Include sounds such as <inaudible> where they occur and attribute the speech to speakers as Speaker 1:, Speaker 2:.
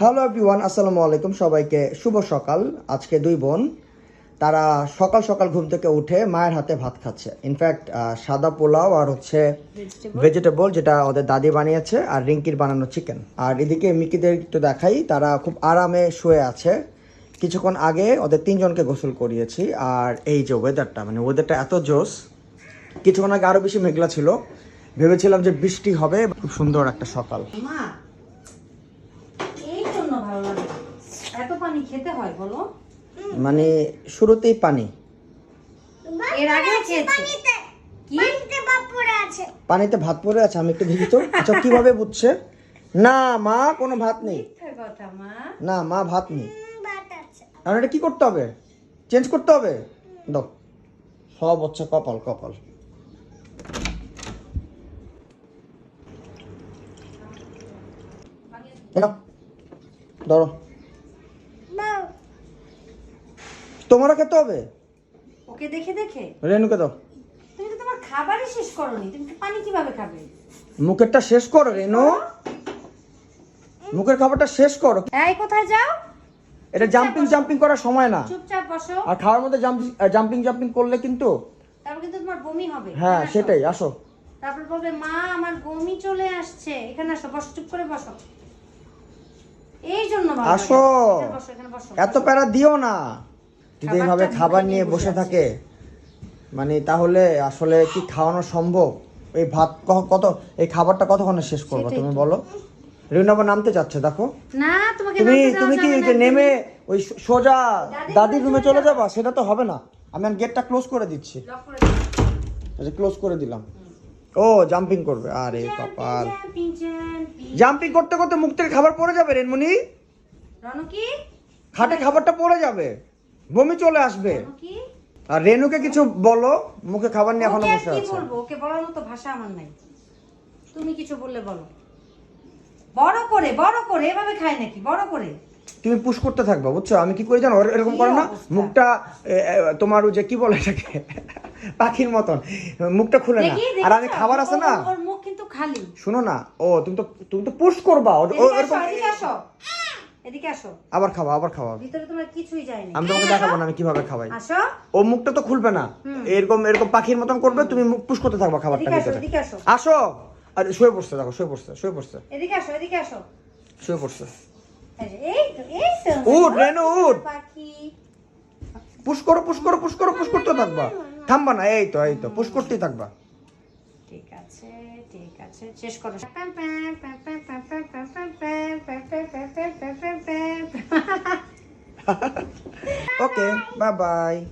Speaker 1: Hello everyone আসসালামু আলাইকুম সবাইকে। শুভ সকাল। আজকে দুই বোন। তারা সকাল সকাল ঘুম থেকে উঠে মায়ের হাতে ভাত খাচ্ছে। ইনফ্যাক্ট সাদা পোলাও আর হচ্ছে ভেজিটেবল যেটা ওদের দাদি বানিয়েছে আর রিঙ্কির বানানো চিকেন আর এদিকে মিকিদের একটু দেখাই তারা খুব আরামে শুয়ে আছে। কিছুক্ষণ আগে ওদের তিনজনকে গোসল করিয়েছি আর এই যে ওয়েদারটা মানে ওয়েদারটা এত জোস কিছুক্ষণ আগে আরও বেশি মেঘলা ছিল। ভেবেছিলাম যে বৃষ্টি হবে খুব সুন্দর একটা সকাল
Speaker 2: মা এই জন্য ভালো লাগে এত পানি খেতে হয় বলো?
Speaker 1: মানে শুরুতেই পানি।
Speaker 2: এর আগে খেয়েছে। কি?
Speaker 1: পানিতে ভাত পড়ে আছে। আমি একটু দেখি তো। আচ্ছা কীভাবে বুঝছে? না মা কোনো ভাত নেই।
Speaker 2: মিথ্যা কথা মা।
Speaker 1: না মা ভাত নেই। আর এটা কি করতে হবে? চেঞ্জ করতে হবে? দাও। সব হচ্ছে কপাল কপাল। ধরো। তোমারও খেতে হবে?
Speaker 2: ওকে দেখে দেখে।
Speaker 1: রেনুকে দাও।
Speaker 2: তুমি তো তোমার খাবারই শেষ করনি তুমি তো পানি কীভাবে খাবে?
Speaker 1: মুখেরটা শেষ করো রেনু। মুখের খাবারটা শেষ করো।
Speaker 2: এই কোথায় যাও?
Speaker 1: এটা জাম্পিং জাম্পিং করার সময় না।
Speaker 2: চুপচাপ বসো।
Speaker 1: আর খাওয়ার মধ্যে জাম্পিং জাম্পিং করলে কিন্তু
Speaker 2: তারপর কিন্তু তোমার বমি হবে।
Speaker 1: হ্যাঁ সেটাই আসো।
Speaker 2: তারপর বলবে মা আমার বমি চলে আসছে। এখানে আসো বসো চুপ করে বসো। এই জন্য
Speaker 1: আসো।
Speaker 2: এখানে বসো।
Speaker 1: এত প্যারা দিও না। যদি এইভাবে খাবার
Speaker 2: নিয়ে বসে
Speaker 1: থাকে মানে তাহলে আসলে কি খাওয়ানো সম্ভব? এই ভাত কত এই খাবারটা কতক্ষণে শেষ করব? তুমি বলো। রিনা আবার নামতে যাচ্ছে দেখো।
Speaker 2: না তোমাকে
Speaker 1: তুমি তুমি কি নেমে ওই সোজা
Speaker 2: দাদির রুমে চলে
Speaker 1: যাবা? সেটা তো হবে না। আমি গেটটা ক্লোজ করে দিচ্ছি।
Speaker 2: দাও।
Speaker 1: আচ্ছা ক্লোজ করে দিলাম। ও জাম্পিং করবে। আরে কপাল।
Speaker 2: জাম্পিং,
Speaker 1: করতে করতে মুখ থেকে খাবার পড়ে যাবে রেনমণি?
Speaker 2: কি
Speaker 1: খাটে খাবারটা পড়ে যাবে। বমি চলে আসবে। আর রেনুকে কিছু বলো মুখে খাবার নিয়ে
Speaker 2: এখনও
Speaker 1: বসে আছে।
Speaker 2: বলব? ওকে বলার মতো ভাষা আমার নাই। তুমি কিছু বললে বলো। বড় করে বড় করে এভাবে খায় নাকি? বড় করে।
Speaker 1: তুমি পুশ করতে থাকবা বুঝছ? আমি কি করি জানো? এরকম করে না? মুখটা তোমার ওই যে কি বলে এটাকে? পাখির মতন। মুখটা খুলে না। আর আমি খাবার আছে না?
Speaker 2: ওর মুখ কিন্তু খালি।
Speaker 1: শোনো না। ও তুমি তো তুমি তো পুশ করবা। ও- ও
Speaker 2: এদিকে আসো
Speaker 1: আবার খাওয়া আবার খাওয়া
Speaker 2: ভিতরে তোমার কিছুই যায়নি
Speaker 1: আমি তোমাকে দেখাবো না আমি কীভাবে খাওয়াই
Speaker 2: আসো
Speaker 1: ও মুখটা তো খুলবে না এরকম এরকম পাখির মতন করবে তুমি মুখ পুশ করতে থাকবা খাবারটা
Speaker 2: আসো
Speaker 1: ভিতরে
Speaker 2: এদিকে আসো
Speaker 1: আসো আরে শুয়ে পড়ছে দেখো শুয়ে পড়ছে শুয়ে পড়ছে
Speaker 2: এদিকে আসো এদিকে আসো
Speaker 1: শুয়ে পড়ছে
Speaker 2: এই এই তো এই তো
Speaker 1: উঠ রেনু উঠ
Speaker 2: পাখি
Speaker 1: পুশ করো পুশ করো পুশ করো পুশ করতে থাকবা থামবা না এই তো এই তো পুশ করতেই থাকবা
Speaker 2: ঠিক আছে ঠিক আছে শেষ করো <laughs>
Speaker 1: okay, bye-bye.